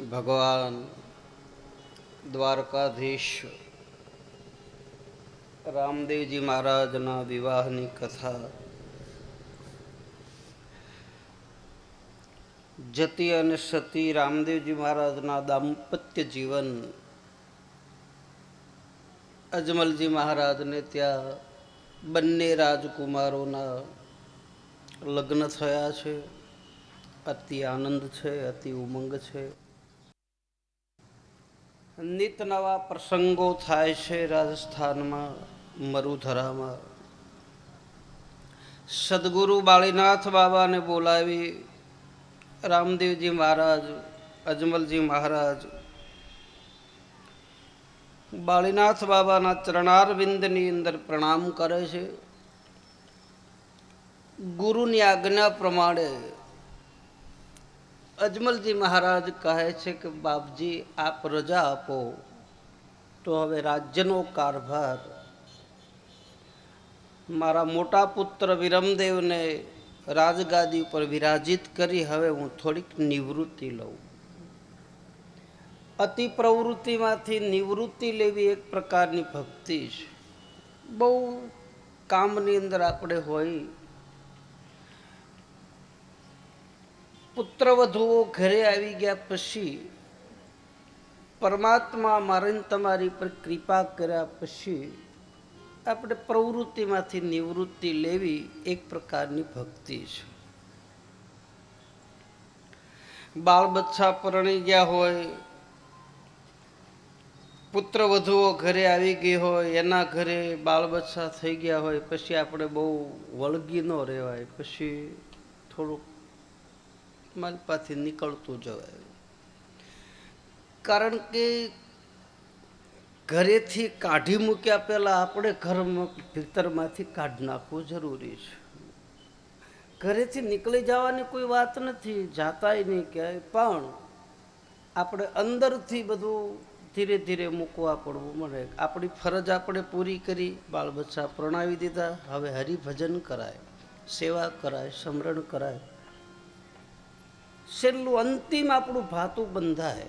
ભગવાન દ્વારકાધીશ રામદેવજી મહારાજના વિવાહની કથા. જતી અને સતી રામદેવજી મહારાજના દાંપત્ય જીવન. અજમલજી મહારાજને ત્યાં બંને રાજકુમારોના લગ્ન થયા છે. અતિ આનંદ છે, અતિ ઉમંગ છે. નિત નવા પ્રસંગો થાય છે રાજસ્થાનમાં, મરુધરામાં. સદગુરુ બાળીનાથ બાબાને બોલાવી, રામદેવજી મહારાજ, અજમલજી મહારાજ, બાળીનાથ બાબાના ચરણારવિંદની અંદર પ્રણામ કરે છે. ગુરુની આજ્ઞા પ્રમાણે અજમલજી મહારાજ કહે છે કે, બાપજી, આપ રજા આપો. તો હવે રાજ્યનો કારભાર. મારા મોટા પુત્ર વિરમદેવને રાજગાદી ઉપર વિરાજિત કરી હવે હું થોડીક નિવૃત્તિ લઉં. અતિ પ્રવૃત્તિમાંથી નિવૃત્તિ લેવી એક પ્રકારની ભક્તિ છે. બહુ કામની અંદર આપણે હોય પુત્રવધુઓ ઘરે આવી ગયા પછી પરમાત્મા મારી તમારી પર કૃપા કર્યા પછી આપણે પ્રવૃત્તિમાંથી નિવૃત્તિ લેવી એક પ્રકારની ભક્તિ છે. બાળ બચ્ચા પરણી ગયા હોય પુત્ર વધુઓ ઘરે આવી ગઈ હોય, એના ઘરે બાળ બચ્ચા થઈ ગયા હોય, પછી આપણે બહુ વળગી ન રહેવાય, પછી થોડુંક માલપાથી નીકળતું જવાય કારણ કે ઘરેથી કાઢી મૂક્યા પહેલાં આપણે ઘરમાં ભીતરમાંથી કાઢી નાખવું જરૂરી છે. ઘરેથી નીકળી જવાની કોઈ વાત નથી, જાતાય નહીં ક્યાંય, પણ આપણે અંદરથી બધું ધીરે ધીરે મૂકવા પડવું મળે. આપણી ફરજ આપણે પૂરી કરી બાળ બચ્ચા પ્રણાવી દીધા, હવે હરિભજન કરાય, સેવા કરાય, સમરણ કરાય. છેલ્લું અંતિમ આપણું ભાતું બંધાય.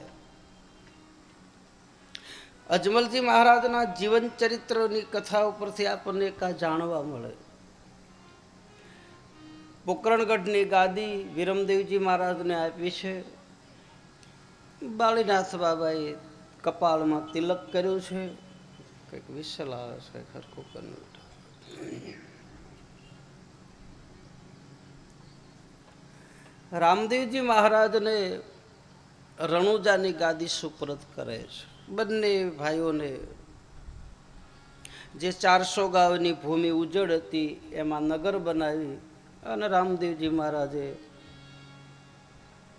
અજમલજી મહારાજના જીવન ચરિત્રની કથા ઉપરથી આપણને કા જાણવા મળે. પોકરણગઢની ગાદી વિરમદેવજી મહારાજને આપી છે. બાળીનાથ બાબાએ કપાળમાં તિલક કર્યું છે. કંઈક વિસલ આવે છે ખરખું કરી રામદેવજી મહારાજને રણુજાની ગાદી સુપ્રત કરે છે. બંને ભાઈઓને જે ચારસો ગાવની ભૂમિ ઉજળ હતી, એમાં નગર બનાવી અને રામદેવજી મહારાજે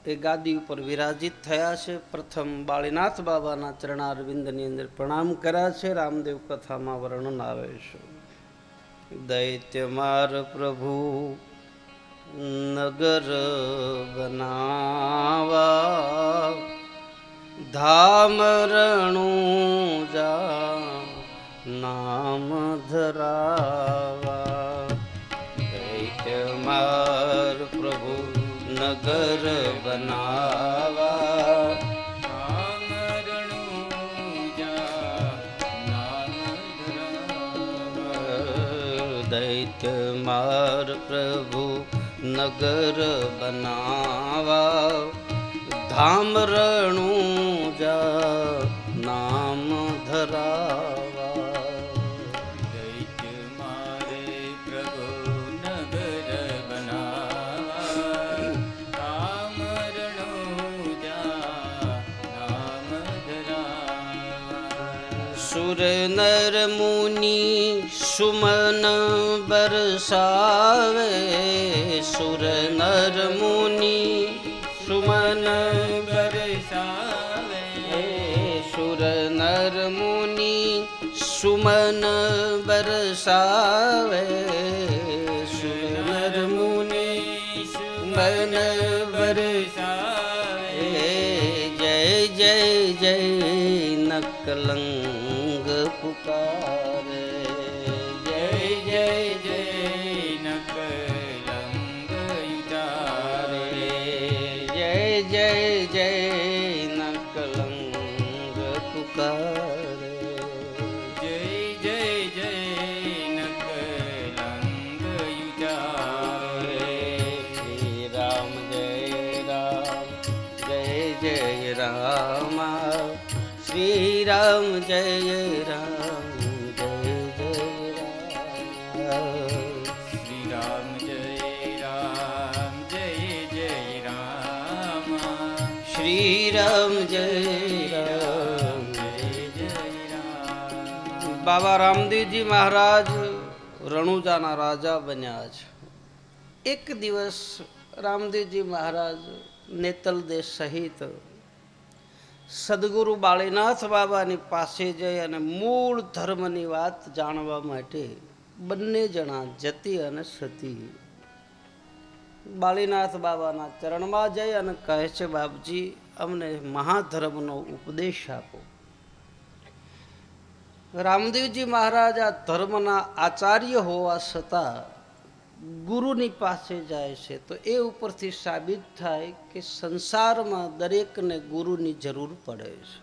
એ ગાદી ઉપર વિરાજિત થયા છે. પ્રથમ બાળીનાથ બાબાના ચરણારવિંદની અંદર પ્રણામ કર્યા છે. રામદેવ કથામાં વર્ણન આવે છે. દૈત્ય માર પ્રભુ નગર બનાવા ધામ રણું જા નામ ધરાવા દૈત્ય માર પ્રભુ નગર બનાવા દૈત્ય માર नगर बना धणु जा नाम धरावा। गैत मारे प्रभु नगर बनावा। धाम जा नाम धरावा। सुर नर मुनि सुमन बरसावे। मन बरसावे सुनर मुनि मन बरसावे। जय जय जय नकलङ् મહારાજ, રણુજાના રાજા બન્યા છે. એક દિવસ રામદેવજી મહારાજ નેતલ દેશ સહિત સદગુરુ બાળીનાથ બાબાની પાસે જઈ અને મૂળ ધર્મની વાત જાણવા માટે બંને જણા જતી અને સતી. બાળીનાથ બાબાના ચરણમાં જઈ અને કહે છે, બાપજી, અમને મહાધર્મનો ઉપદેશ આપો. રામદેવજી મહારાજ આ ધર્મના આચાર્ય હોવા છતાં ગુરુની પાસે જાય છે, તો એ ઉપરથી સાબિત થાય કે સંસારમાં દરેકને ગુરુની જરૂર પડે છે.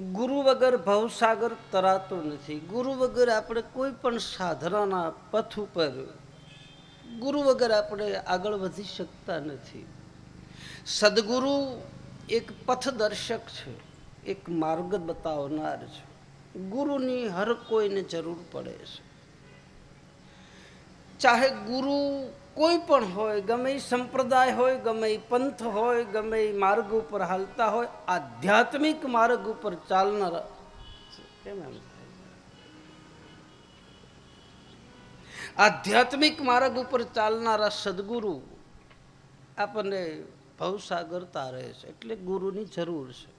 ગુરુ વગર ભવસાગર તરાતો નથી. ગુરુ વગર આપણે કોઈ પણ સાધનાના પથ ઉપર ગુરુ વગર આપણે આગળ વધી શકતા નથી. સદગુરુ એક પથદર્શક છે, એક માર્ગ બતાવનાર છે. ગુરુની હર કોઈને જરૂર પડે છે. ચાહે ગુરુ કોઈ પણ હોય, ગમે સંપ્રદાય હોય, ગમે પંથ હોય, ગમે માર્ગ ઉપર હાલતા હોય, આધ્યાત્મિક માર્ગ ઉપર ચાલનારા આધ્યાત્મિક માર્ગ ઉપર ચાલનારા સદગુરુ આપણને ભવસાગરતા રહે છે, એટલે ગુરુની જરૂર છે.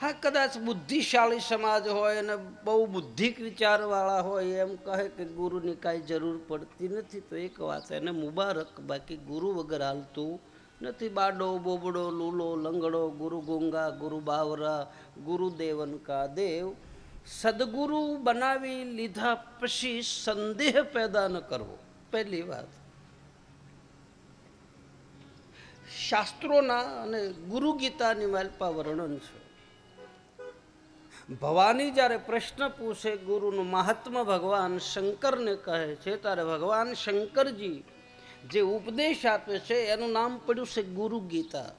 હા, કદાચ બુદ્ધિશાળી સમાજ હોય અને બહુ બુદ્ધિક વિચારવાળા હોય, એમ કહે કે ગુરુની કાંઈ જરૂર પડતી નથી, તો એક વાત એને મુબારક, બાકી ગુરુ વગર હાલતું નથી. બાડો, બોબડો, લૂલો, લંગડો, ગુરુ ગુંગા, ગુરુ બાવરા ગુરુદેવન કા દેવ. સદગુરુ બનાવી લીધા પછી સંદેહ પેદા ન કરવો. પહેલી વાત. શાસ્ત્રોના અને ગુરુ ગીતાની માલપા વર્ણન છે. ભવાની જ્યારે પ્રશ્ન પૂછે ગુરુનું મહાત્મા ભગવાન શંકરને કહે છે, ત્યારે ભગવાન શંકરજી જે ઉપદેશ આપે છે, એનું નામ પડ્યું છે ગુરુ ગીતા.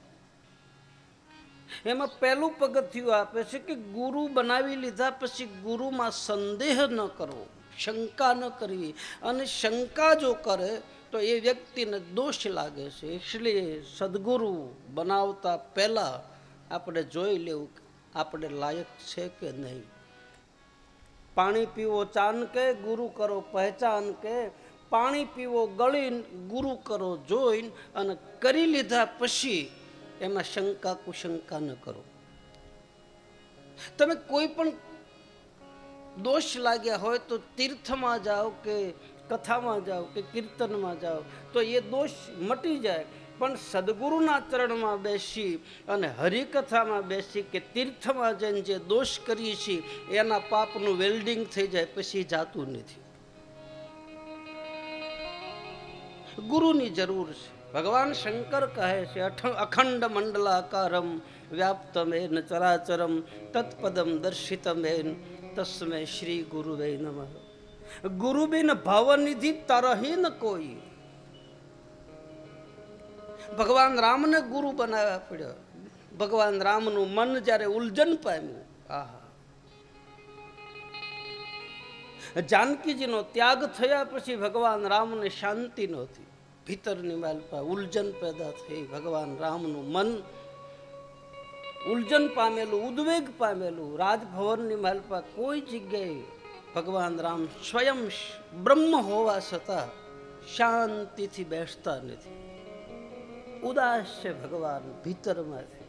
એમાં પહેલું પગથિયું આપે છે કે ગુરુ બનાવી લીધા પછી ગુરુમાં સંદેહ ન કરવો, શંકા ન કરવી. અને શંકા જો કરે, તો એ વ્યક્તિને દોષ લાગે છે. એટલે સદગુરુ બનાવતા પહેલાં આપણે જોઈ લેવું આપણે લાયક છે કે નહીં? પાણી પીવો ચાન કે, ગુરુ કરો પહેચાન કે, પાણી પીવો ગળીને, ગુરુ કરો જોઈને અને કરી લીધા પછી એમાં શંકા કુશંકા ન કરો. તમે કોઈ પણ દોષ લાગ્યા હોય તો તીર્થમાં જાઓ કે કથામાં જાઓ કે કીર્તનમાં જાઓ તો એ દોષ મટી જાય. પણ સદગુરુના ચરણમાં બેસી અને હરિકથામાં બેસી કે તીર્થમાં જઈને જે દોષ કરીએ છીએ, એના પાપનું વેલ્ડિંગ થઈ જાય, પછી જાતું નથી. ગુરુની જરૂર છે. ભગવાન શંકર કહે છે અખંડ મંડલાકારમ વ્યાપ્તમેન ચરાચરમ તત્પદમ દર્શિતમેન તસ્મે શ્રી ગુરુવે નમઃ. ગુરુ બિન ભવનિધિ તરહી ન કોઈ ભગવાન રામને ગુરુ બનાવ્યા પડ્યો. ભગવાન રામનું મન જ્યારે ઉલજન પામ્યું. આહા. જાનકીજીનો ત્યાગ થયા પછી ભગવાન રામને શાંતિ નહોતી. ભીતરની માલપા ઉલજન પેદા થઈ. ભગવાન રામનું મન ઉલજન પામેલું, ઉદ્વેગ પામેલું. રાજભવનની માલપા કોઈ જગ્યાએ ભગવાન રામ સ્વયં બ્રહ્મ હોવા છતાં શાંતિથી બેસતા નથી. ઉદાસ છે ભગવાન ભીતરમાંથી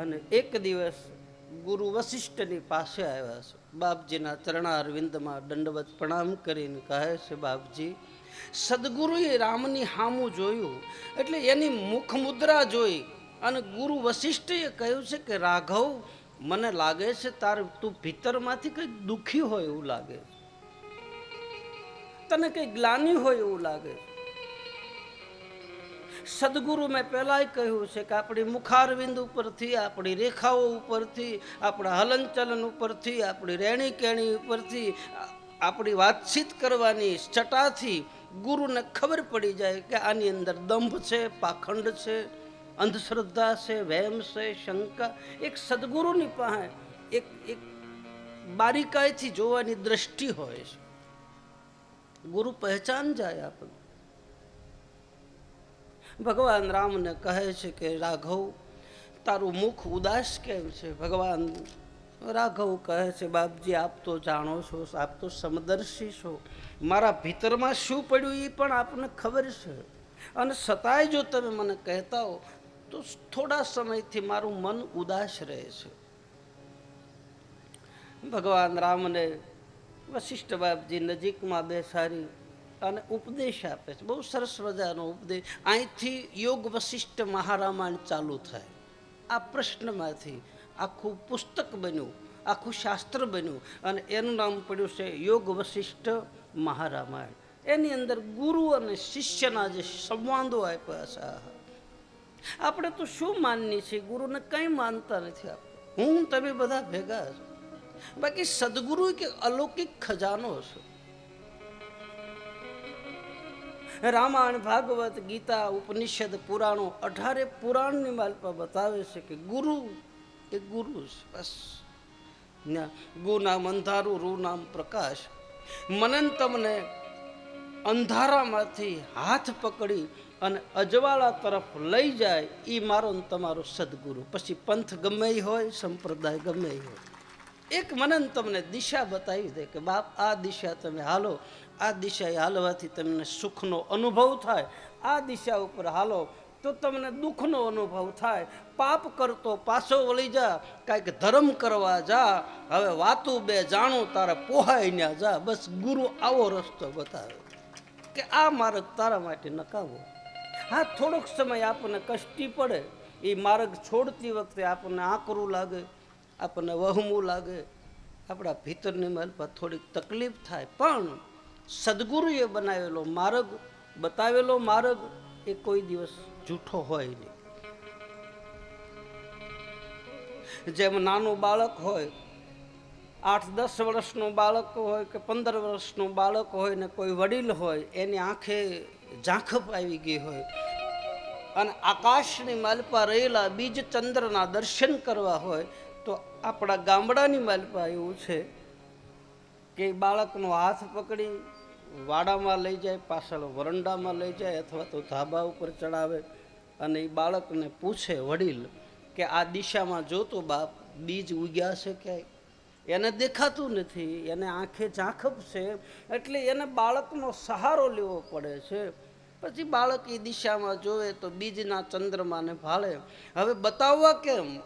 અને એક દિવસ ગુરુ વશિષ્ઠની પાસે આવ્યા છે. બાપજીના ચરણારવિંદમાં દંડવત પ્રણામ કરીને કહે છે, બાપજી, સદગુરુએ રામની હામું જોયું, એટલે એની મુખ મુદ્રા જોઈ અને ગુરુ વશિષ્ઠએ કહ્યું છે કે, રાઘવ, મને લાગે છે તાર તું ભીતરમાંથી કંઈક દુઃખી હોય એવું લાગે તને કંઈક ગ્લાની હોય એવું લાગે સદગુરુ મેં પહેલાંય કહ્યું છે કે આપણી મુખારવિંદ ઉપરથી, આપણી રેખાઓ ઉપરથી, આપણા હલનચલન ઉપરથી, આપણી રહેણી કેણી ઉપરથી, આપણી વાતચીત કરવાની ચટાથી ગુરુને ખબર પડી જાય કે આની અંદર દંભ છે, પાખંડ છે, અંધશ્રદ્ધા છે, વહેમ છે, શંકા. એક સદગુરુની પાસે એક એક બારીકાઈથી જોવાની દ્રષ્ટિ હોય છે. ગુરુ પહેચાન જાય આપણને. ભગવાન રામને કહે છે કે, રાઘવ, તારું મુખ ઉદાસ કેમ છે? ભગવાન રાઘવ કહે છે, બાપજી, આપ તો જાણો છો, આપ તો સમદર્શી છો. મારા ભીતરમાં શું પડ્યું એ પણ આપને ખબર છે. અને છતાંય જો તમે મને કહેતા હો, તો થોડા સમયથી મારું મન ઉદાસ રહે છે. ભગવાન રામને વશિષ્ઠ બાપજી નજીકમાં બેસાડી અને ઉપદેશ આપે છે. બહુ સરસ મજાનો ઉપદેશ. અહીંથી યોગ વશિષ્ઠ મહારામાયણ ચાલુ થાય. આ પ્રશ્નમાંથી આખું પુસ્તક બન્યું, આખું શાસ્ત્ર બન્યું અને એનું નામ પડ્યું છે યોગ વશિષ્ઠ મહારામાયણ. એની અંદર ગુરુ અને શિષ્યના જે સંવાદો આપ્યા છે આપણે તો શું માનીએ છીએ? ગુરુને કંઈ માનતા નથી આપણે. હું, તમે બધા ભેગા છો. બાકી સદગુરુ કે અલૌકિક ખજાનો છે. રામાયણ, ભાગવત, ગીતા, ઉપનિષદ, પુરાણો અઢારે પુરાણની માલપા બતાવે છે કે ગુરુ એ ગુરુ છે, બસ. ગુ નામ અંધારું, રૂ નામ પ્રકાશ. મનન તમને અંધારામાંથી હાથ પકડી અને અજવાળા તરફ લઈ જાય એ મારો ને તમારો સદગુરુ. પછી પંથ ગમે હોય, સંપ્રદાય ગમે હોય. એક મનન તમને દિશા બતાવી દે કે બાપ, આ દિશા તમે હાલો. આ દિશાએ હાલવાથી તમને સુખનો અનુભવ થાય. આ દિશા ઉપર હાલો તો તમને દુઃખનો અનુભવ થાય. પાપ કરતો પાછો વળી જા, કાંઈક ધર્મ કરવા જા, હવે વાતું બે જાણું, તારા પોહાય ને જા, બસ ગુરુ આવો રસ્તો બતાવે. કે આ માર્ગ તારા માટે નકામો. હા, થોડોક સમય આપણને કષ્ટી પડે. એ માર્ગ છોડતી વખતે આપણને આકરું લાગે, આપણને વહમું લાગે. આપણા ભીતરની માલપા થોડીક તકલીફ થાય. પણ સદગુરુએ બનાવેલો માર્ગ, બતાવેલો માર્ગ એ કોઈ દિવસ જૂઠો હોય નહીં. જેમ નાનું બાળક હોય, આઠ દસ વર્ષનું બાળક હોય કે પંદર વર્ષનું બાળક હોય ને કોઈ વડીલ હોય, એની આંખે ઝાંખપ આવી ગઈ હોય અને આકાશની માલપા રહેલા બીજ ચંદ્રના દર્શન કરવા હોય, તો આપણા ગામડાની માલપા એવું છે કે બાળકનો હાથ પકડી વાડામાં લઈ જાય, પાછળ વરંડામાં લઈ જાય અથવા તો ધાબા ઉપર ચડાવે. અને એ બાળકને પૂછે વડીલ કે આ દિશામાં જોતો બાપ, બીજ ઉગ્યા છે ક્યાંય? એને દેખાતું નથી, એને આંખે ઝાંખપ છે. એટલે એને બાળકનો સહારો લેવો પડે છે. પછી બાળક એ દિશામાં જોવે તો બીજના ચંદ્રમાને ભાળે. હવે બતાવવા કેમ?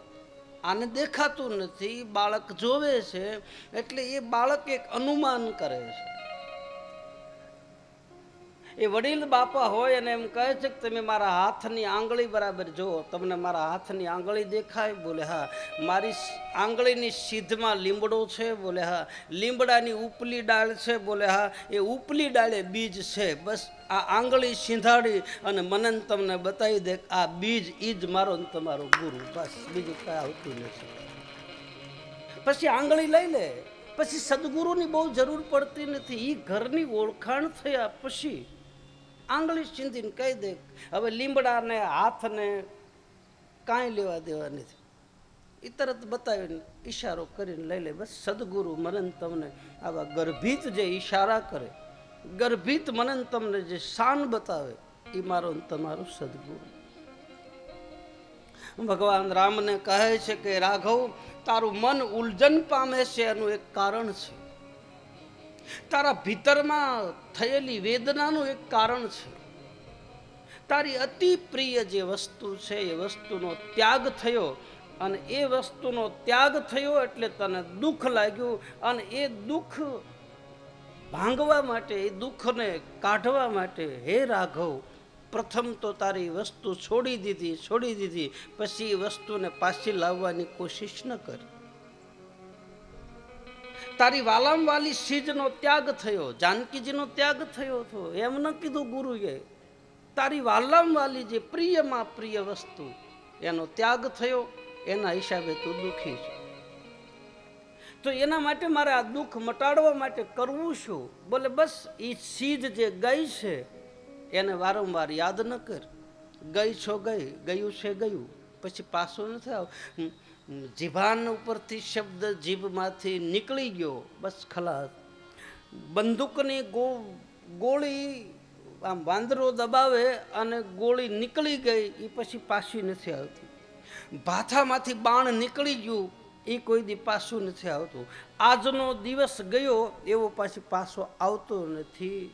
આને દેખાતું નથી બાળક જોવે છે. એટલે એ બાળક એક અનુમાન કરે છે. એ વડીલ બાપા હોય અને એમ કહે છે કે તમે મારા હાથની આંગળી બરાબર જુઓ. તમને મારા હાથની આંગળી દેખાય? બોલે, હા. મારી આંગળીની સીધમાં લીમડો છે? બોલે, હા. લીમડાની ઉપલી ડાળ છે? બોલે, હા. એ ઉપલી ડાળે બીજ છે. બસ આ આંગળી સિંધાડી અને મનન તમને બતાવી દે આ બીજ ઈ જ મારો ને તમારો ગુરુ. બસ, બીજું કાંઈ આવતું નથી. પછી આંગળી લઈ લે. પછી સદગુરુની બહુ જરૂર પડતી નથી. એ ઘરની ઓળખાણ થયા પછી આંગળી ચીંધીને કહી દે હવે લીમડાને હાથને કાંઈ લેવા દેવા નથી. એ તરત બતાવીને ઈશારો કરીને લઈ લે, બસ સદગુરુ મનન તમને આવા ગર્ભિત જે ઈશારા કરે, ગર્ભિત મનન તમને જે શાન બતાવે એ મારો તમારો સદગુરુ. ભગવાન રામને કહે છે કે, રાઘવ, તારું મન ઉલજન પામે છે, એનું એક કારણ છે. તારા ભીતરમાં થયેલી વેદનાનું એક કારણ છે. તારી અતિ પ્રિય જે વસ્તુ છે, એ વસ્તુનો ત્યાગ થયો અને એ વસ્તુનો ત્યાગ થયો એટલે તને દુઃખ લાગ્યું અને એ દુઃખ ભાંગવા માટે, એ દુઃખને કાઢવા માટે, હે રાઘવ, પ્રથમ તો તારી વસ્તુ છોડી દીધી છોડી દીધી, પછી એ વસ્તુને પાછી લાવવાની કોશિશ ન કર. તારી વાલામ વાલી સીજનો ત્યાગ થયો, જાનકીજીનો ત્યાગ થયો હતો. એમ ન કીધું ગુરુએ. તારી વાલામ વાલી જે પ્રિયમાં પ્રિય વસ્તુ, એનો ત્યાગ થયો, એના હિસાબે તું દુઃખી છે. તો એના માટે મારે આ દુઃખ મટાડવા માટે કરવું શું? બોલે, બસ એ સીજ જે ગઈ છે, એને વારંવાર યાદ ન કર. ગઈ છો ગઈ, ગયું છે ગયું. પછી પાછું નથી આવ જીભાન ઉપરથી શબ્દ જીભમાંથી નીકળી ગયો, બસ ખલાસ. બંદૂકની ગો, ગોળી આમ વાંદરો દબાવે અને ગોળી નીકળી ગઈ એ પછી પાછી નથી આવતી. ભાથામાંથી બાણ નીકળી ગયું એ કોઈ દી પાછું નથી આવતું. આજનો દિવસ ગયો, એવો પાછી પાછો આવતો નથી.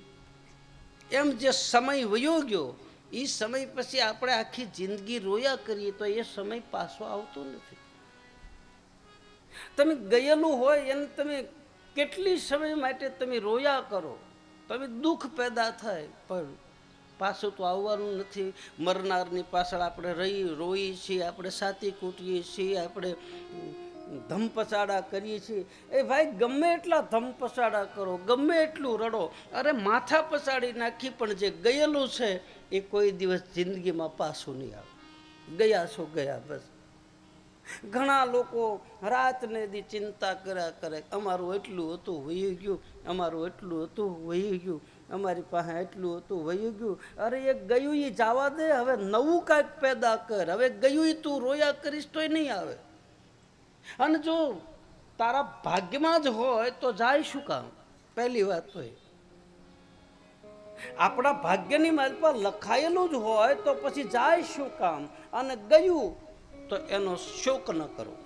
એમ જે સમય વયો ગયો એ સમય પછી આપણે આખી જિંદગી રોયા કરીએ તો એ સમય પાછો આવતો નથી. તમે ગયેલું હોય એને તમે કેટલી સમય માટે તમે રોયા કરો? તમે દુઃખ પેદા થાય, પણ પાછું તો આવવાનું નથી. મરનારની પાછળ આપણે રહી રોઈએ છીએ, આપણે સાતી કૂટીએ છીએ, આપણે ધમપસાડા કરીએ છીએ. એ ભાઈ, ગમે એટલા ધમપસાડા કરો, ગમે એટલું રડો. અરે માથા પસાડી નાખી, પણ જે ગયેલું છે, એ કોઈ દિવસ જિંદગીમાં પાછું નહીં આવે. ગયા છો, ગયા, બસ. ઘણા લોકો રાતને દી ચિંતા કર્યા કરે, અમારું એટલું હતું વહી ગયું, અમારું એટલું હતું વહી ગયું, અમારી પાસે એટલું હતું વહી ગયું. અરે એ ગયું એ જવા દે, હવે નવું કાંઈક પેદા કર, હવે ગયું એ તું રોયા કરીશ તોય નહીં આવે. અને જો તારા ભાગ્યમાં જ હોય તો જાય શું કામ? પહેલી વાત તો આપણા ભાગ્યની માલપા લખાયેલું જ હોય તો પછી જાય શું કામ? અને ગયું તો એનો શોક ન કરો.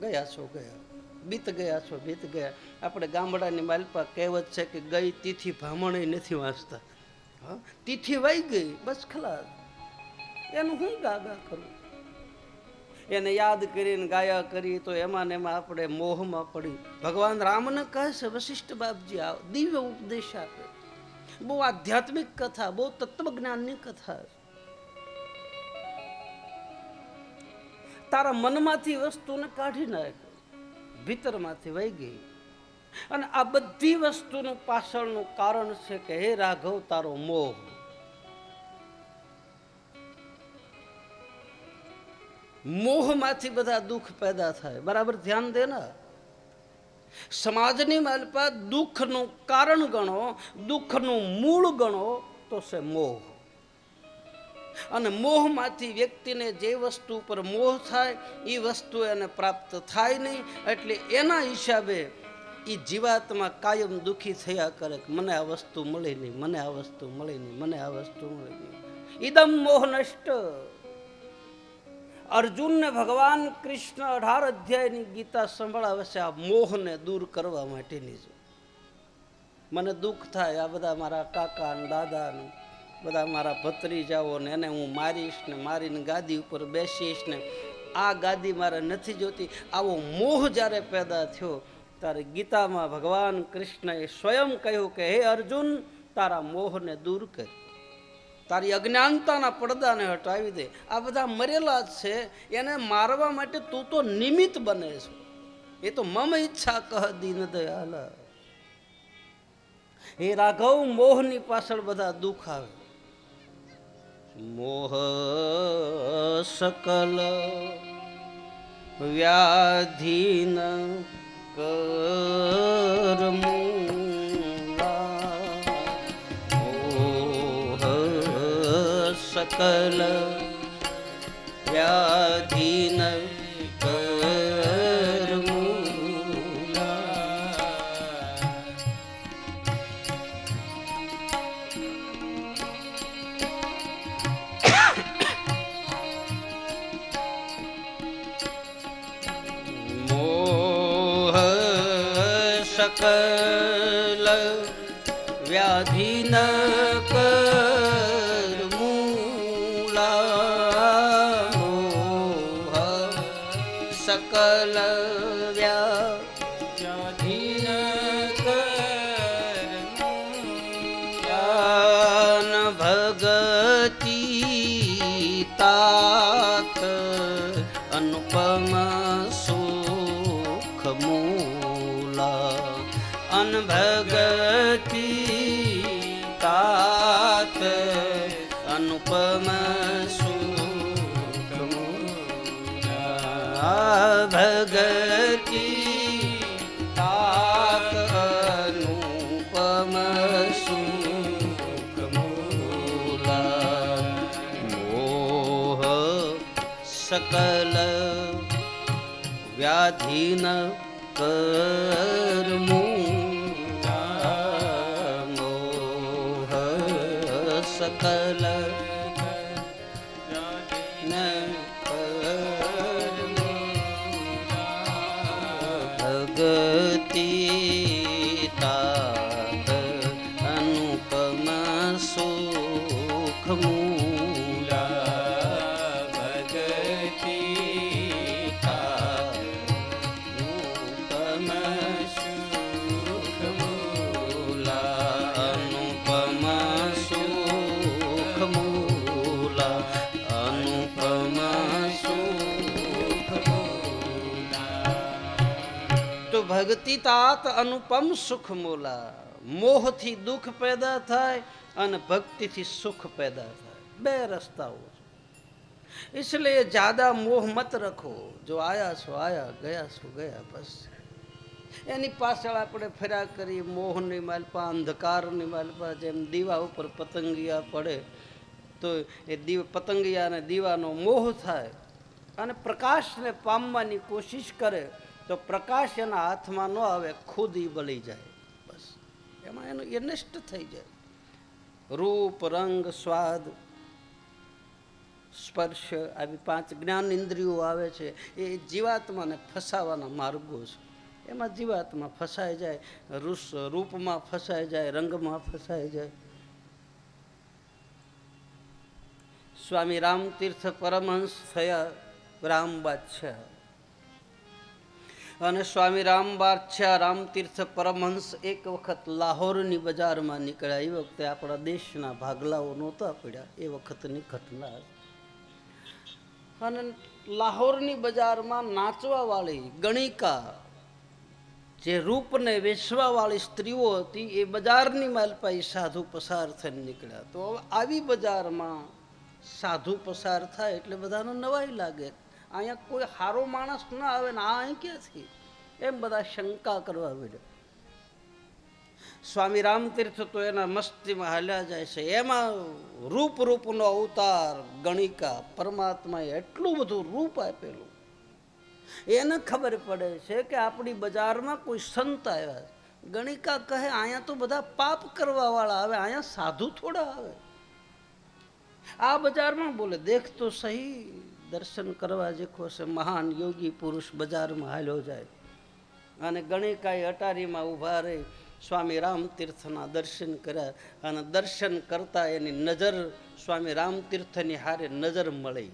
ગયા છો, ગયા. બીત ગયા છો, બીત ગયા. આપણે ગામડાની માલપા કહેવત છે કે ગઈ તિથિ ભામણે નથી વાંચતા. હા? તિથિ વહી ગઈ, બસ ખલાસ. એનું હું ગાગા કરું? એને યાદ કરીને ગાયા કરી તો એમાં ને એમાં આપણે મોહમાં પડી. ભગવાન રામને કહે છે, વશિષ્ઠ બાપજી, આ દિવ્ય ઉપદેશ આપે. બહુ આધ્યાત્મિક કથા, બહુ તત્વજ્ઞાનની કથા છે. તારા મનમાંથી વસ્તુને કાઢી નાખ ભીતરમાંથી વહી ગઈ. અને આ બધી વસ્તુનું પાછળનું કારણ છે કે હે રાઘવ, તારો મોહ. મોહમાંથી બધા દુઃખ પેદા થાય. બરાબર? ધ્યાન દેના સમાજની માલપા દુઃખનું કારણ ગણો, દુઃખનું મૂળ ગણો, તો છે મોહ. અને મોહમાંથી વ્યક્તિને જે વસ્તુ ઉપર મોહ થાય એ વસ્તુ એને પ્રાપ્ત થાય નહીં. એટલે એના હિસાબે એ જીવાતમાં કાયમ દુઃખી થયા કરે મને આ વસ્તુ મળી નહીં, મને આ વસ્તુ મળી નહીં, મને આ વસ્તુ મળી નહીં. ઈદમ મોહ નષ્ટ. અર્જુનને ભગવાન કૃષ્ણ અઢાર અધ્યાયની ગીતા સંભળાવે છે આ મોહને દૂર કરવા માટેની છે મને દુઃખ થાય આ બધા મારા કાકા દાદા બધા મારા ભત્રીજાઓ ને એને હું મારીશ ને મારીને ગાદી ઉપર બેસીશ ને આ ગાદી મારે નથી જોતી. આવો મોહ જ્યારે પેદા થયો, ત્યારે ગીતામાં ભગવાન કૃષ્ણએ સ્વયં કહ્યું કે, હે અર્જુન, તારા મોહને દૂર કર. તારી અજ્ઞાનતાના પડદાને હટાવી દે. આ બધા મરેલા જ છે. એને મારવા માટે તું તો નિમિત્ત બને છે. એ તો મમ ઈચ્છા કહ દીન દયાલ. હે રાઘવ, મોહની પાછળ બધા દુઃખ આવે. મોહ સકલ વ્યાધીન કરમૂલા મોહ સકલ सकल व्याधि व्याधिन सकल व्याधीन ह सकल ભક્તિ તાત અનુપમ સુખ મોલા. મોહથી દુઃખ પેદા થાય અને ભક્તિથી સુખ પેદા થાય. બે રસ્તાઓ છે. એટલે જ્યાદા મોહ મત રખો. જો આયા છો, આયા, ગયા છો, ગયા બસ. એની પાછળ આપણે ફેરા મોહ મોહની માલપા અંધકાર અંધકારની માલપા જેમ દીવા ઉપર પતંગિયા પડે, તો એ દીવ પતંગિયાને દીવાનો મોહ થાય અને પ્રકાશને પામવાની કોશિશ કરે. તો પ્રકાશ એના હાથમાં ન આવે, ખુદ ઈ બળી જાય. બસ. એમાં એનું એ નષ્ટ થઈ જાય. રૂપ, રંગ, સ્વાદ, સ્પર્શ આવી પાંચ જ્ઞાન ઇન્દ્રિયો આવે છે, એ જીવાત્માને ફસાવાના માર્ગો છે. એમાં જીવાત્મા ફસાઈ જાય, રૂસ, રૂપમાં ફસાઈ જાય, રંગમાં ફસાઈ જાય. સ્વામી રામતીર્થ પરમહંસ થયા રામ બાદશાહ. અને સ્વામી રામ બાદશાહ રામતીર્થ પરમહંસ એક વખત લાહોરની બજારમાં નીકળ્યા. એ વખતે આપણા દેશના ભાગલાઓ નહોતા પડ્યા, એ વખતની ઘટના. અને લાહોરની બજારમાં નાચવા વાળી ગણિકા, જે રૂપને વેચવાવાળી સ્ત્રીઓ હતી, એ બજારની માલપાઈ સાધુ પસાર થઈને નીકળ્યા. તો આવી બજારમાં સાધુ પસાર થાય એટલે બધાને નવાઈ લાગે. અહીંયા કોઈ સારો માણસ ના આવે ને આ અહીં ક્યાંથી એમ બધા શંકા કરવા માંડ્યા. સ્વામી રામતીર્થ તો એના મસ્તીમાં હાલ્યા જાય છે. એમાં રૂપ રૂપનો અવતાર ગણિકા પરમાત્માએ એટલું બધું રૂપ આપેલું. એને ખબર પડે છે કે આપણી બજારમાં કોઈ સંત આવ્યા. ગણિકા કહે, અહીંયા તો બધા પાપ કરવા વાળા આવે, અહીંયા સાધુ થોડા આવે. આ બજારમાં બોલે, દેખ તો સહી દર્શન કરવા જેખો છે, મહાન યોગી પુરુષ બજારમાં હાલ્યો જાય. અને ગણિકાએ અટારીમાં ઊભા રહી, સ્વામી રામતીર્થના દર્શન કર્યા. અને દર્શન કરતા એની નજર સ્વામી રામતીર્થની હારે નજર મળી.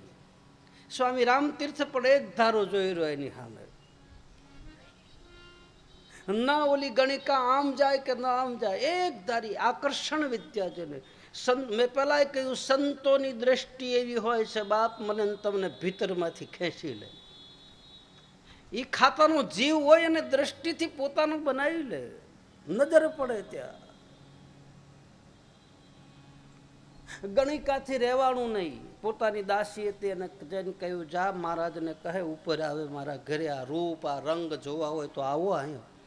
સ્વામી રામતીર્થ પણ એક ધારો જોઈ રહ્યો એની સામે. ના ઓલી ગણિકા આમ જાય કે ના આમ જાય, એક ધારી આકર્ષણ વિદ્યા છે ને સંત મેં પહેલાં કહ્યું, સંતોની દ્રષ્ટિ એવી હોય છે, બાપ મને તમને ભીતરમાંથી ખેંચી લે. એ ખાતાનો જીવ હોય અને દ્રષ્ટિથી પોતાનું બનાવી લે. નજર પડે ત્યાં. ગણિકાથી રહેવાનું નહીં. પોતાની દાસીએ તેને જઈને કહ્યું, જા મહારાજને કહે, ઉપર આવે મારા ઘરે આ રૂપ, આ રંગ જોવા હોય તો આવો અહીંયા.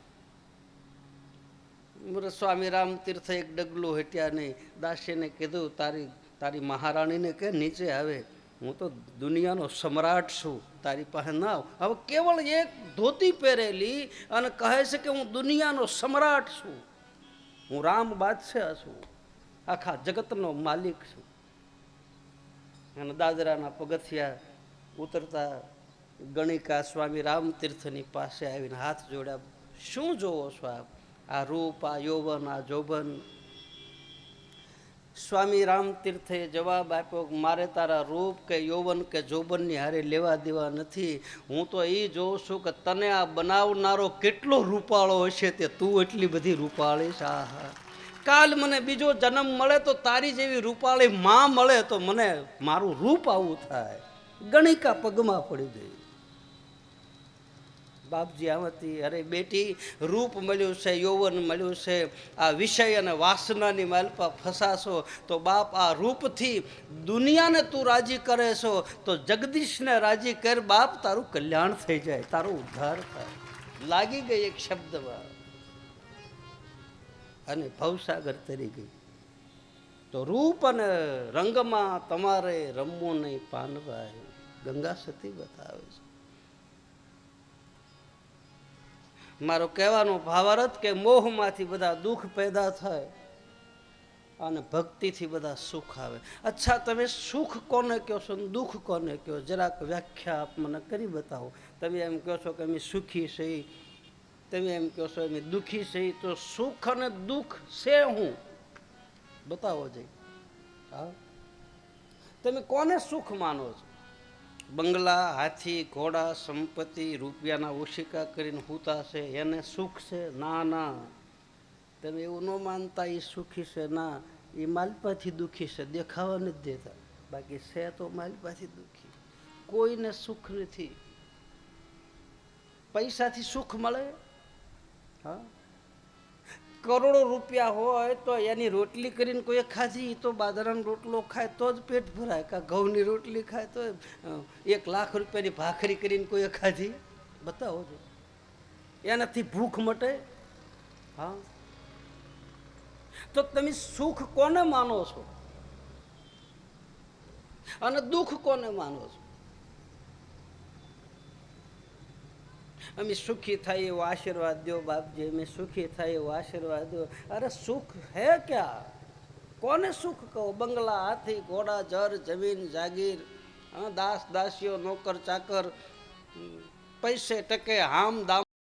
બોલે રામ તીર્થ એક ડગલું હટ્યા નહીં દાસીને કીધું, તારી તારી મહારાણીને કે નીચે આવે. હું તો દુનિયાનો સમ્રાટ છું. તારી પાસે ના આવ. હવે કેવળ એક ધોતી પહેરેલી અને કહે છે કે હું દુનિયાનો સમ્રાટ છું. હું રામ બાદશાહ છું. આખા જગતનો માલિક છું. અને દાદરાના પગથિયા ઉતરતા ગણિકા સ્વામી રામતીર્થની પાસે આવીને હાથ જોડ્યા. શું જોવો છો આપ? આ રૂપ, આ યૌવન, આ જોબન સ્વામી રામતીર્થે જવાબ આપ્યો મારે તારા રૂપ કે યૌવન કે જોબનની હારે લેવા દેવા નથી. હું તો એ જોઉં છું કે તને આ બનાવનારો કેટલો રૂપાળો હશે તે તું એટલી બધી રૂપાળી આહા. કાલ મને બીજો જન્મ મળે તો તારી જેવી રૂપાળી માં મળે તો મને મારું રૂપ આવું થાય. ગણિકા પગમાં પડી ગઈ. બાપજી આમાંથી, અરે બેટી, રૂપ મળ્યું છે, યૌવન મળ્યું છે, આ વિષય અને વાસનાની માલપા ફસાશો, તો બાપ આ રૂપથી દુનિયાને તું રાજી કરે છો, તો જગદીશને રાજી કર, બાપ તારું કલ્યાણ થઈ જાય, તારો ઉદ્ધાર થાય. લાગી ગઈ એક શબ્દમાં. અને ભવસાગર તરી ગઈ. તો રૂપ અને રંગમાં તમારે રમવું નહીં, પાનવાય. ગંગા સતી બતાવે છે. મારો કહેવાનો ભાવાર્થ કે મોહમાંથી બધા દુઃખ પેદા થાય અને ભક્તિથી બધા સુખ આવે. અચ્છા, તમે સુખ કોને કહો છો દુઃખ કોને કહો? જરાક વ્યાખ્યા આપ મને કરી બતાવો. તમે એમ કહો છો કે અમે સુખી છીએ તમે એમ કહો છો અમે દુઃખી છીએ તો સુખ અને દુઃખ છે હું? બતાવો જઈ. હા? તમે કોને સુખ માનો છો? બંગલા, હાથી, ઘોડા, સંપત્તિ, રૂપિયાના ઓશિકા કરીને હૂતા છે. એને સુખ છે? ના ના. તમે એવું ન માનતા એ સુખી છે. ના એ માલપાથી દુઃખી છે. દેખાવા નથી દેતા. બાકી છે તો માલપાથી દુઃખી. કોઈને સુખ નથી. પૈસાથી સુખ મળે? હા? કરોડો રૂપિયા હોય તો એની રોટલી કરીને કોઈ ખાધી તો બાજરાનો રોટલો ખાય તો જ પેટ ભરાય. કાં ઘઉંની રોટલી ખાય તો એક લાખ રૂપિયાની ભાખરી કરીને કોઈ ખાધી? બતાવો છો એનાથી ભૂખ મટે? હા. તો તમે સુખ કોને માનો છો? અને દુઃખ કોને માનો છો? અમે સુખી થાય એવો આશીર્વાદ દો બાપજી, અમે સુખી થાય એવો આશીર્વાદ દો. અરે સુખ હે ક્યાં? કોને સુખ કહો? બંગલા, હાથી, ઘોડા જર જમીન, જાગીર દાસ, દાસીઓ, નોકર, ચાકર પૈસે ટકે હામ દામ